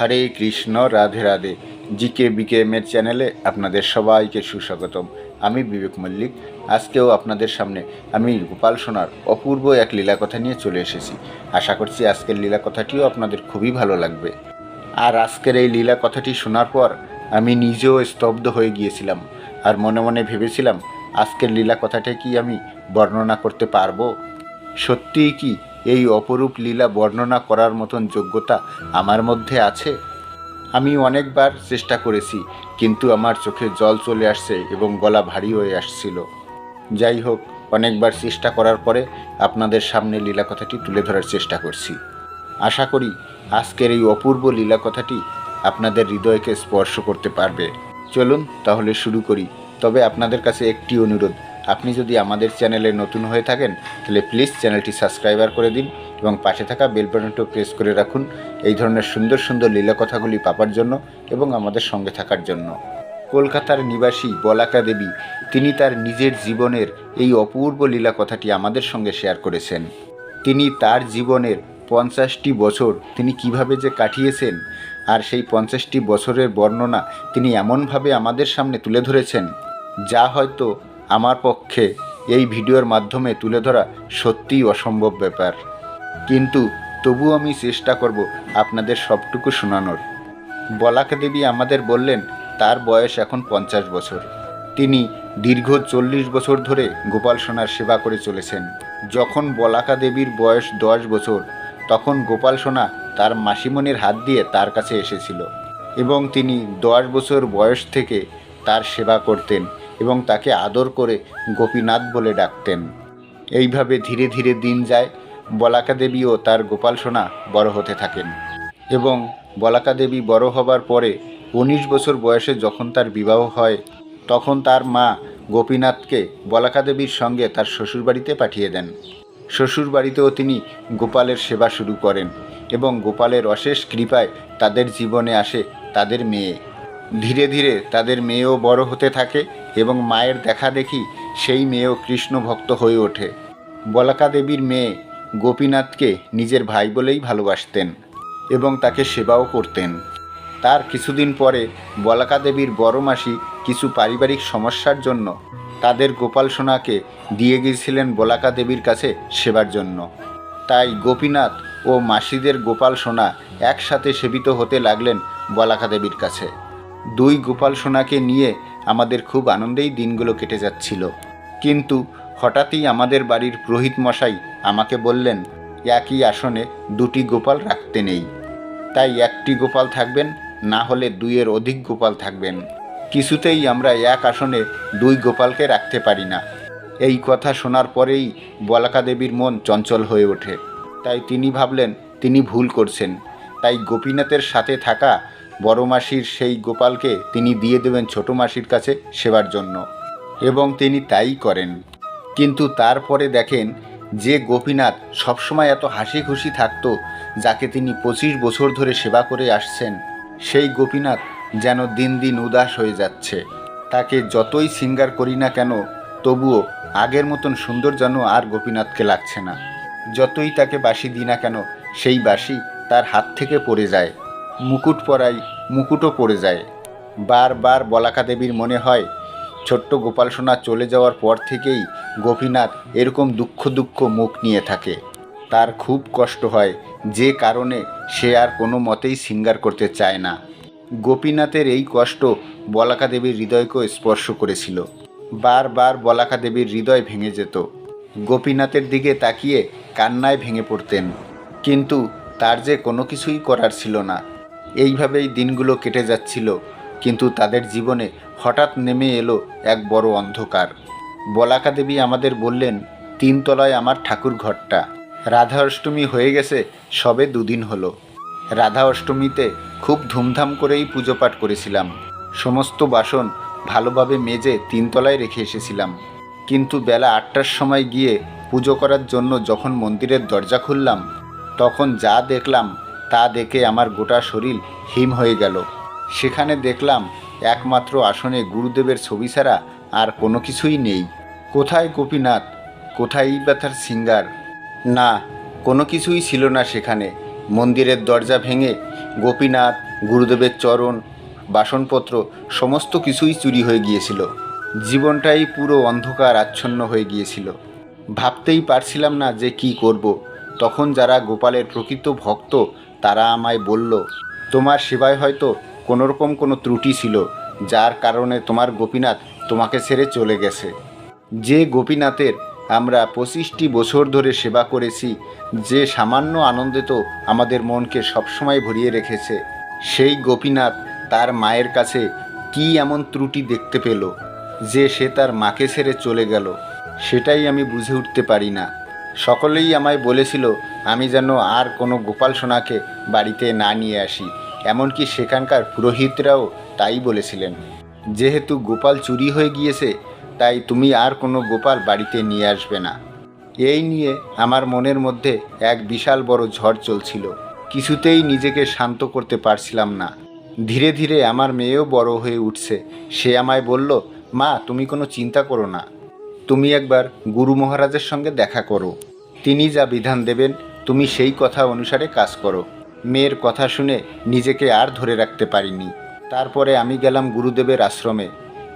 হরে Krishna, Radhe Radhe. GK BK এমের চ্যানেলে আপনাদের সবাইকে সুস্বাগতম। আমি বিবেক মল্লিক। আজকেও আপনাদের সামনে আমি গোপাল সোনার অপূর্ব এক লীলা কথা নিয়ে চলে এসেছি। আশা করছি আজকের লীলা কথাটিও আপনাদের খুবই ভালো লাগবে। আর আজকের এই লীলা কথাটি শোনার পর আমি নিজেও স্তব্ধ হয়ে গিয়েছিলাম আর মনে মনে ভেবেছিলাম, আজকের লীলা কথাটা কি আমি বর্ণনা করতে পারব? সত্যিই কি এই অপরূপ লীলা বর্ণনা করার মতন যোগ্যতা আমার মধ্যে আছে। আমি অনেকবার চেষ্টা করেছি, কিন্তু আমার চোখে জল চলে আসছে এবং গলা ভারী হয়ে আসছিল। যাই হোক, অনেকবার চেষ্টা করার পরে আপনাদের সামনে লীলা কথাটি তুলে ধরার চেষ্টা করছি। আশা করি আজকের এই অপূর্ব লীলা কথাটি আপনাদের হৃদয়কে স্পর্শ করতে পারবে। চলুন তাহলে শুরু করি। তবে আপনাদের কাছে একটি অনুরোধ আপনি যদি আমাদের চ্যানেলে নতুন হয়ে থাকেন, তাহলে প্লিজ চ্যানেলটি সাবস্ক্রাইবার করে দিন এবং পাশে থাকা বেল বাটনটিও প্রেস করে রাখুন এই ধরনের সুন্দর সুন্দর লীলা কথাগুলি পাবার জন্য এবং আমাদের সঙ্গে থাকার জন্য। কলকাতার নিবাসী বলাকা দেবী, তিনি তার নিজের জীবনের এই অপূর্ব লীলা কথাটি আমাদের সঙ্গে শেয়ার করেছেন। তিনি তার জীবনের পঞ্চাশটি বছর তিনি কীভাবে যে কাটিয়েছেন আর সেই পঞ্চাশটি বছরের বর্ণনা তিনি এমনভাবে আমাদের সামনে তুলে ধরেছেন, যা হয়তো আমার পক্ষে এই ভিডিওর মাধ্যমে তুলে ধরা সত্যিই অসম্ভব ব্যাপার। কিন্তু তবু আমি চেষ্টা করব আপনাদের সবটুকু শোনানোর। বলাকা দেবী আমাদের বললেন, তার বয়স এখন পঞ্চাশ বছর। তিনি দীর্ঘ চল্লিশ বছর ধরে গোপাল সোনার সেবা করে চলেছেন। যখন বলাকা দেবীর বয়স দশ বছর, তখন গোপাল সোনা তার মাসিমণির হাত দিয়ে তার কাছে এসেছিল এবং তিনি দশ বছর বয়স থেকে তার সেবা করতেন। এবং তাকে আদর করে গোপীনাথ বলে ডাকতেন। এইভাবে ধীরে ধীরে দিন যায় বলাকা দেবীও তার গোপাল সোনা বড় হতে থাকেন এবং বলাকা দেবী বড় হবার পরে উনিশ বছর বয়সে যখন তার বিবাহ হয়, তখন তার মা গোপীনাথকে বলাকা দেবীর সঙ্গে তার শ্বশুরবাড়িতে পাঠিয়ে দেন। শ্বশুরবাড়িতেও তিনি গোপালের সেবা শুরু করেন এবং গোপালের অশেষ কৃপায় তাদের জীবনে আসে তাদের মেয়ে। ধীরে ধীরে তাদের মেয়েও বড় হতে থাকে এবং মায়ের দেখা দেখি সেই মেয়েও কৃষ্ণ ভক্ত হয়ে ওঠে। বলাকা দেবীর মেয়ে গোপীনাথকে নিজের ভাই বলেই ভালোবাসতেন এবং তাকে সেবাও করতেন। তার কিছুদিন পরে বলাকা দেবীর বড় মাসি কিছু পারিবারিক সমস্যার জন্য তাদের গোপাল সোনাকে দিয়ে গিয়েছিলেন বলাকা দেবীর কাছে সেবার জন্য। তাই গোপীনাথ ও মাসিদের গোপাল সোনা একসাথে সেবিত হতে লাগলেন বলাকা দেবীর কাছে। দুই গোপাল সোনাকে নিয়ে আমাদের খুব আনন্দেই দিনগুলো কেটে যাচ্ছিল। কিন্তু হঠাৎই আমাদের বাড়ির পুরোহিত মশাই আমাকে বললেন, একই আসনে দুটি গোপাল রাখতে নেই। তাই একটি গোপাল থাকবেন, না হলে দুইয়ের অধিক গোপাল থাকবেন। কিছুতেই আমরা এক আসনে দুই গোপালকে রাখতে পারি না। এই কথা শোনার পরেই বলাকা দেবীর মন চঞ্চল হয়ে ওঠে। তাই তিনি ভাবলেন, তিনি ভুল করছেন। তাই গোপীনাথের সাথে থাকা বড় মাসির সেই গোপালকে তিনি দিয়ে দেবেন ছোট মাসির কাছে সেবার জন্য। এবং তিনি তাই করেন। কিন্তু তারপরে দেখেন যে গোপীনাথ সবসময় এত হাসি খুশি থাকতো, যাকে তিনি পঁচিশ বছর ধরে সেবা করে আসছেন, সেই গোপীনাথ যেন দিন দিন উদাস হয়ে যাচ্ছে। তাকে যতই সিঙ্গার করি না কেন, তবুও আগের মতন সুন্দর যেন আর গোপীনাথকে লাগছে না। যতই তাকে বাসি দিই না কেন, সেই বাসি তার হাত থেকে পড়ে যায়। মুকুট পরাই, মুকুটও পড়ে যায়। বারবার বলাকা দেবীর মনে হয়, ছোট্ট গোপাল সোনা চলে যাওয়ার পর থেকেই গোপীনাথ এরকম দুঃখ দুঃখ মুখ নিয়ে থাকে। তার খুব কষ্ট হয়, যে কারণে সে আর কোনো মতেই সিঙ্গার করতে চায় না। গোপীনাথের এই কষ্ট বলাকা দেবীর হৃদয়কেও স্পর্শ করেছিল। বারবার বলাকা দেবীর হৃদয় ভেঙে যেত। গোপীনাথের দিকে তাকিয়ে কান্নায় ভেঙে পড়তেন। কিন্তু তার যে কোনো কিছুই করার ছিল না। এইভাবেই দিনগুলো কেটে যাচ্ছিল, কিন্তু তাদের জীবনে হঠাৎ নেমে এলো এক বড় অন্ধকার। বলাকা দেবী আমাদের বললেন, তিনতলায় আমার ঠাকুর ঘরটা। রাধা অষ্টমী হয়ে গেছে, সবে দুদিন হলো। রাধা অষ্টমীতে খুব ধুমধাম করেই পুজো পাঠ করেছিলাম। সমস্ত বাসন ভালোভাবে মেজে তিনতলায় রেখে এসেছিলাম। কিন্তু বেলা আটটার সময় গিয়ে পুজো করার জন্য যখন মন্দিরের দরজা খুললাম, তখন যা দেখলাম তা দেখে আমার গোটা শরীর হিম হয়ে গেল। সেখানে দেখলাম একমাত্র আসনে গুরুদেবের ছবি ছাড়া আর কোনো কিছুই নেই। কোথায় গোপীনাথ? কোথায় ব্যথার সিঙ্গার? না, কোনো কিছুই ছিল না সেখানে। মন্দিরের দরজা ভেঙে গোপীনাথ, গুরুদেবের চরণ, বাসনপত্র সমস্ত কিছুই চুরি হয়ে গিয়েছিল। জীবনটাই পুরো অন্ধকার আচ্ছন্ন হয়ে গিয়েছিল। ভাবতেই পারছিলাম না যে কি করব। তখন যারা গোপালের প্রকৃত ভক্ত তারা আমায় বলল, তোমার সেবায় হয়তো কোনোরকম কোনো ত্রুটি ছিল, যার কারণে তোমার গোপীনাথ তোমাকে ছেড়ে চলে গেছে। যে গোপীনাথের আমরা পঁচিশটি বছর ধরে সেবা করেছি, যে সামান্য আনন্দে তো আমাদের মনকে সবসময় ভরিয়ে রেখেছে, সেই গোপীনাথ তার মায়ের কাছে কি এমন ত্রুটি দেখতে পেল, যে সে তার মাকে ছেড়ে চলে গেল, সেটাই আমি বুঝে উঠতে পারি না। সকলেই আমায় বলেছিল, আমি যেন আর কোনো গোপাল সোনাকে বাড়িতে না নিয়ে আসি। এমনকি সেখানকার পুরোহিতরাও তাই বলেছিলেন, যেহেতু গোপাল চুরি হয়ে গিয়েছে, তাই তুমি আর কোনো গোপাল বাড়িতে নিয়ে আসবে না। এই নিয়ে আমার মনের মধ্যে এক বিশাল বড় ঝড় চলছিল। কিছুতেই নিজেকে শান্ত করতে পারছিলাম না। ধীরে ধীরে আমার মেয়েও বড় হয়ে উঠছে। সে আমায় বলল, মা, তুমি কোনো চিন্তা করো না। তুমি একবার গুরু মহারাজের সঙ্গে দেখা করো। তিনি যা বিধান দেবেন, তুমি সেই কথা অনুসারে কাজ করো। মেয়ের কথা শুনে নিজেকে আর ধরে রাখতে পারিনি। তারপরে আমি গেলাম গুরুদেবের আশ্রমে।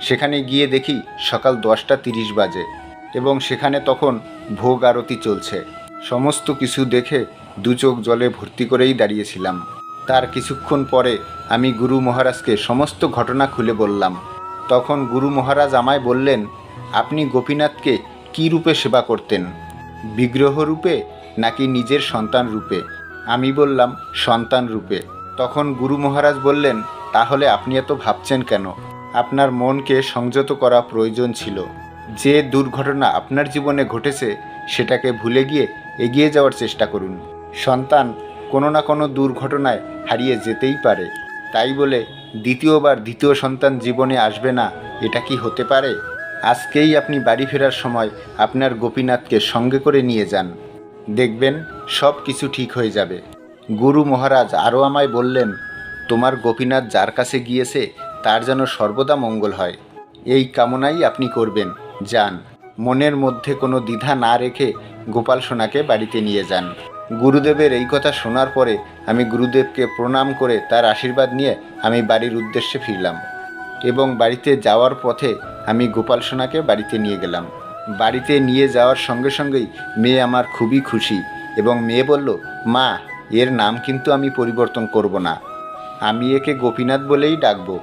সেখানে গিয়ে দেখি সকাল দশটা তিরিশ বাজে এবং সেখানে তখন ভোগ আরতি চলছে। সমস্ত কিছু দেখে দু চোখ জলে ভর্তি করেই দাঁড়িয়েছিলাম। তার কিছুক্ষণ পরে আমি গুরু মহারাজকে সমস্ত ঘটনা খুলে বললাম। তখন গুরু মহারাজ আমায় বললেন আপনি গোপীনাথকে কী রূপে সেবা করতেন? বিগ্রহ রূপে নাকি নিজের সন্তান রূপে? আমি বললাম, সন্তান রূপে। তখন গুরু মহারাজ বললেন, তাহলে আপনি এত ভাবছেন কেন? আপনার মনকে সংযত করা প্রয়োজন ছিল। যে দুর্ঘটনা আপনার জীবনে ঘটেছে, সেটাকে ভুলে গিয়ে এগিয়ে যাওয়ার চেষ্টা করুন। সন্তান কোনো না কোনো দুর্ঘটনায় হারিয়ে যেতেই পারে। তাই বলে, দ্বিতীয়বার দ্বিতীয় সন্তান জীবনে আসবে না, এটা কি হতে পারে? আজকেই আপনি বাড়ি ফেরার সময় আপনার গোপীনাথকে সঙ্গে করে নিয়ে যান। দেখবেন সব কিছু ঠিক হয়ে যাবে। গুরু মহারাজ আরও আমায় বললেন, তোমার গোপীনাথ যার কাছে গিয়েছে, তার যেন সর্বদা মঙ্গল হয়। এই কামনাই আপনি করবেন। যান। মনের মধ্যে কোনো দ্বিধা না রেখে গোপাল সোনাকে বাড়িতে নিয়ে যান। গুরুদেবের এই কথা শোনার পরে আমি গুরুদেবকে প্রণাম করে তার আশীর্বাদ নিয়ে আমি বাড়ির উদ্দেশ্যে ফিরলাম। এবং বাড়িতে যাওয়ার পথে আমি গোপাল সোনাকে বাড়িতে নিয়ে গেলাম। বাড়িতে নিয়ে যাওয়ার সঙ্গে সঙ্গেই মেয়ে আমার খুবই খুশি এবং মেয়ে বলল, মা, এর নাম কিন্তু আমি পরিবর্তন করব না। আমি একে গোপীনাথ বলেই ডাকবো।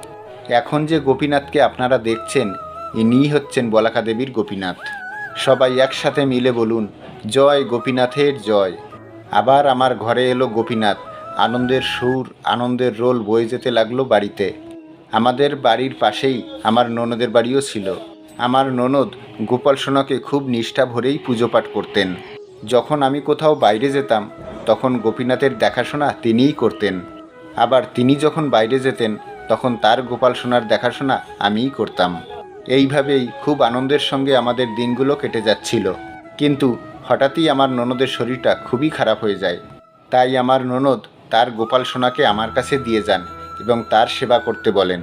এখন যে গোপীনাথকে আপনারা দেখছেন, ইনিই হচ্ছেন বলাকা দেবীর গোপীনাথ। সবাই একসাথে মিলে বলুন, জয় গোপীনাথের জয়। আবার আমার ঘরে এলো গোপীনাথ। আনন্দের সুর, আনন্দের রোল বয়ে যেতে লাগল বাড়িতে। আমাদের বাড়ির পাশেই আমার ননদের বাড়িও ছিল। আমার ননদ গোপাল সোনাকে খুব নিষ্ঠা ভরেই পুজো পাঠ করতেন। যখন আমি কোথাও বাইরে যেতাম, তখন গোপীনাথের দেখাশোনা তিনিই করতেন। আবার তিনি যখন বাইরে যেতেন, তখন তার গোপাল সোনার দেখাশোনা আমিই করতাম। এইভাবেই খুব আনন্দের সঙ্গে আমাদের দিনগুলো কেটে যাচ্ছিল। কিন্তু হঠাৎই আমার ননদের শরীরটা খুবই খারাপ হয়ে যায়। তাই আমার ননদ তার গোপাল সোনাকে আমার কাছে দিয়ে যান। এবং তার সেবা করতে বলেন।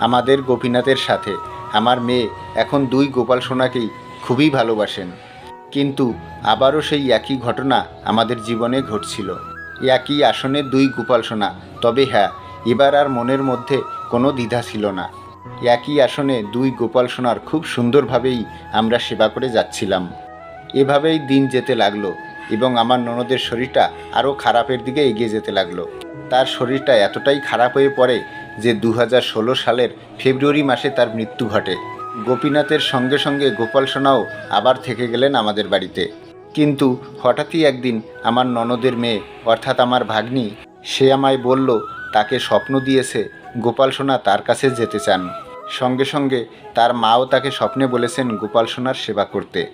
আমাদের গোপীনাথের সাথে আমার মেয়ে এখন দুই গোপাল সোনাকেই খুবই ভালোবাসেন। কিন্তু আবারও সেই একই ঘটনা আমাদের জীবনে ঘটছিল। একই আসনে দুই গোপাল সোনা। তবে হ্যাঁ এবার আর মনের মধ্যে কোনো দ্বিধা ছিল না। একই আসনে দুই গোপাল সোনার খুব সুন্দরভাবেই আমরা সেবা করে যাচ্ছিলাম। এভাবেই দিন যেতে লাগল এবং আমার ননদের শরীরটা আরও খারাপের দিকে এগিয়ে যেতে লাগল। তার শরীরটা এতটাই খারাপ হয়ে পড়ে যে দু হাজার ষোলো সালের ফেব্রুয়ারি মাসে তার মৃত্যু ঘটে। গোপীনাথের সঙ্গে সঙ্গে গোপাল সোনাও আবার থেকে গেলেন আমাদের বাড়িতে। কিন্তু হঠাৎই একদিন আমার ননদের মেয়ে, অর্থাৎ আমার ভাগ্নি, সে আমায় বলল, তাকে স্বপ্ন দিয়েছে, গোপাল সোনা তার কাছে যেতে চান। সঙ্গে সঙ্গে তার মাও তাকে স্বপ্নে বলেছেন গোপাল সোনার সেবা করতে।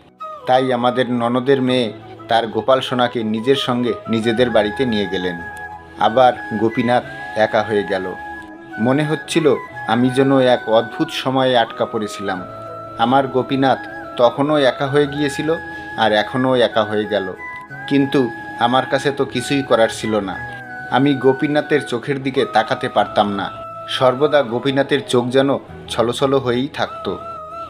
তাই আমাদের ননদের মেয়ে তার গোপাল সোনাকে নিজের সঙ্গে নিজেদের বাড়িতে নিয়ে গেলেন। আবার গোপীনাথ একা হয়ে গেল। মনে হচ্ছিল আমি যেন এক অদ্ভুত সময়ে আটকা পড়েছিলাম। আমার গোপীনাথ তখনও একা হয়ে গিয়েছিল আর এখনও একা হয়ে গেল। কিন্তু আমার কাছে তো কিছুই করার ছিল না। আমি গোপীনাথের চোখের দিকে তাকাতে পারতাম না। সর্বদা গোপীনাথের চোখ যেন ছলছল হয়েই থাকতো।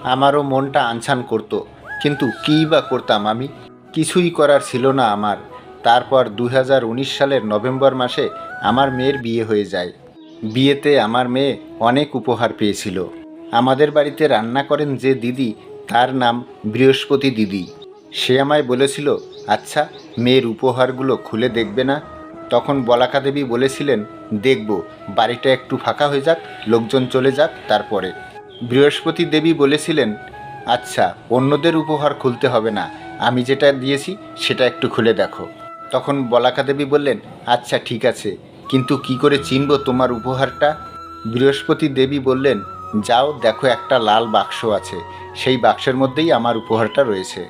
আমারও মনটা আনছান করতো। কিন্তু কী বা করতাম আমি? কিছুই করার ছিল না আমার। তারপর দু হাজার উনিশ সালের নভেম্বর মাসে আমার মেয়ের বিয়ে হয়ে যায়। বিয়েতে আমার মেয়ে অনেক উপহার পেয়েছিল। আমাদের বাড়িতে রান্না করেন যে দিদি, তার নাম বৃহস্পতি দিদি। সে আমায় বলেছিল আচ্ছা মেয়ের উপহারগুলো খুলে দেখবে না? তখন বলাকা দেবী বলেছিলেন, দেখব, বাড়িটা একটু ফাঁকা হয়ে যাক, লোকজন চলে যাক তারপরে। বৃহস্পতি দেবী বলেছিলেন আচ্ছা অন্যদের উপহার খুলতে হবে না। আমি যেটা দিয়েছি, সেটা একটু খুলে দেখো। তখন বলাকা দেবী বললেন আচ্ছা ঠিক আছে। কিন্তু কি করে চিনব তোমার উপহারটা? বৃহস্পতি দেবী বললেন, যাও, দেখো একটা লাল বাক্স আছে। সেই বাক্সের মধ্যেই আমার উপহারটা রয়েছে।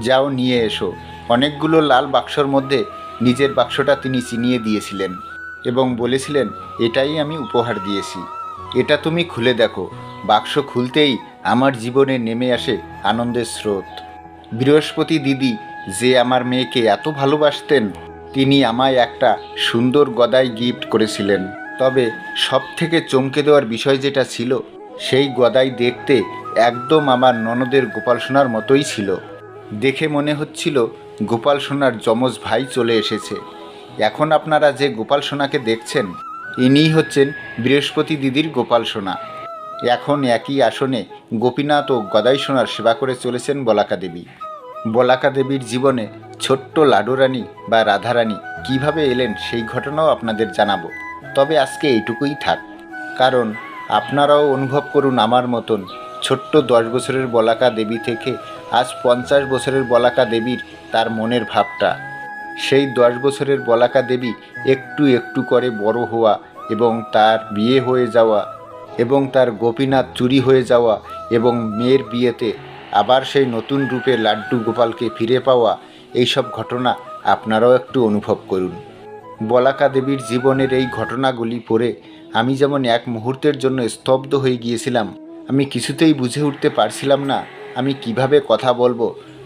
যাও, নিয়ে এসো। অনেকগুলো লাল বাক্সর মধ্যে নিজের বাক্সটা তিনি চিনিয়ে দিয়েছিলেন এবং বলেছিলেন, এটাই আমি উপহার দিয়েছি। এটা তুমি খুলে দেখো। বাক্স খুলতেই আমার জীবনে নেমে আসে আনন্দের স্রোত। বৃহস্পতি দিদি যে আমার মেয়েকে এত ভালোবাসতেন, তিনি আমায় একটা সুন্দর গদাই গিফট করেছিলেন। তবে সব থেকে চমকে দেওয়ার বিষয় যেটা ছিল, সেই গদাই দেখতে একদম আমার ননদের গোপাল সোনার মতোই ছিল। দেখে মনে হচ্ছিল গোপাল সোনার যমজ ভাই চলে এসেছে। এখন আপনারা যে গোপাল সোনাকে দেখছেন, ইনিই হচ্ছেন বৃহস্পতি দিদির গোপাল সোনা। এখন একই আসনে গোপীনাথ ও গদাই সোনার সেবা করে চলেছেন বলাকা দেবী। বলাকা দেবীর জীবনে ছোট্ট লাডুরানী বা রাধারানী কীভাবে এলেন সেই ঘটনাও আপনাদের জানাব। তবে আজকে এইটুকুই থাক। কারণ আপনারাও অনুভব করুন আমার মতন ছোট্ট দশ বছরের বলাকা দেবী থেকে আজ পঞ্চাশ বছরের বলাকা দেবীর তার মনের ভাবটা। সেই দশ বছরের বলাকা দেবী একটু একটু করে বড় হওয়া এবং তার বিয়ে হয়ে যাওয়া এবং তার গোপীনাথ চুরি হয়ে যাওয়া এবং মেয়ের বিয়েতে আবার সেই নতুন রূপে লাড্ডু গোপালকে ফিরে পাওয়া এইসব ঘটনা আপনারাও একটু অনুভব করুন। বলাকা দেবীর জীবনের এই ঘটনাগুলি পড়ে আমি যেমন এক মুহূর্তের জন্য স্তব্ধ হয়ে গিয়েছিলাম, আমি কিছুতেই বুঝে উঠতে পারছিলাম না আমি কীভাবে কথা বলব,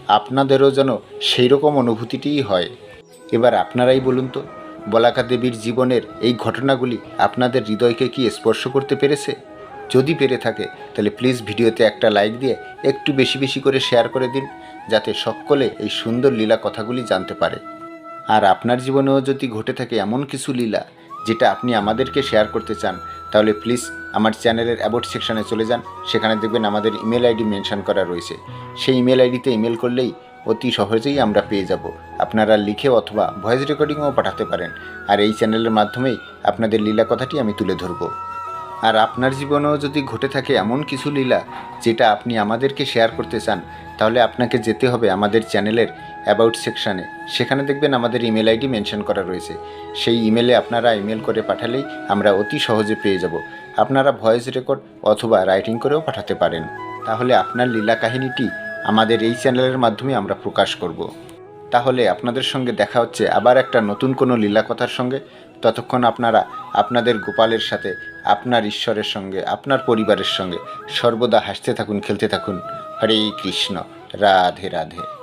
আপনাদেরও যেন সেই রকম অনুভূতিটিই হয়। এবার আপনারাই বলুন তো, বলাকা দেবীর জীবনের এই ঘটনাগুলি আপনাদের হৃদয়কে কি স্পর্শ করতে পেরেছে? যদি পেরে থাকে, তাহলে প্লিজ ভিডিওতে একটা লাইক দিয়ে একটু বেশি বেশি করে শেয়ার করে দিন, যাতে সকলে এই সুন্দর লীলা কথাগুলি জানতে পারে। আর আপনার জীবনেও যদি ঘটে থাকে এমন কিছু লীলা, যেটা আপনি আমাদেরকে শেয়ার করতে চান, তাহলে প্লিজ আমার চ্যানেলের অ্যাবোট সেকশানে চলে যান। সেখানে দেখবেন আমাদের ইমেল আইডি মেনশন করা রয়েছে। সেই ইমেল আইডিতে ইমেল করলেই অতি সহজেই আমরা পেয়ে যাব। আপনারা লিখে অথবা ভয়েস রেকর্ডিংও পাঠাতে পারেন। আর এই চ্যানেলের মাধ্যমেই আপনাদের লীলা কথাটি আমি তুলে ধরবো। আর আপনার জীবনেও যদি ঘটে থাকে এমন কিছু লীলা যেটা আপনি আমাদেরকে শেয়ার করতে চান, তাহলে আপনাকে যেতে হবে আমাদের চ্যানেলের অ্যাবাউট সেকশানে সেখানে দেখবেন আমাদের ইমেল আইডি মেনশন করা রয়েছে। সেই ইমেলে আপনারা ইমেল করে পাঠালেই আমরা অতি সহজে পেয়ে যাব। আপনারা ভয়েস রেকর্ড অথবা রাইটিং করেও পাঠাতে পারেন। তাহলে আপনার লীলা কাহিনীটি আমাদের এই চ্যানেলের মাধ্যমে আমরা প্রকাশ করব। তাহলে আপনাদের সঙ্গে দেখা হচ্ছে আবার একটা নতুন কোনো লীলা কথার সঙ্গে। ততক্ষণ আপনারা আপনাদের গোপালের সাথে, আপনার ঈশ্বরের সঙ্গে, আপনার পরিবারের সঙ্গে সর্বদা হাসতে থাকুন, খেলতে থাকুন। হরে কৃষ্ণ, রাধে রাধে।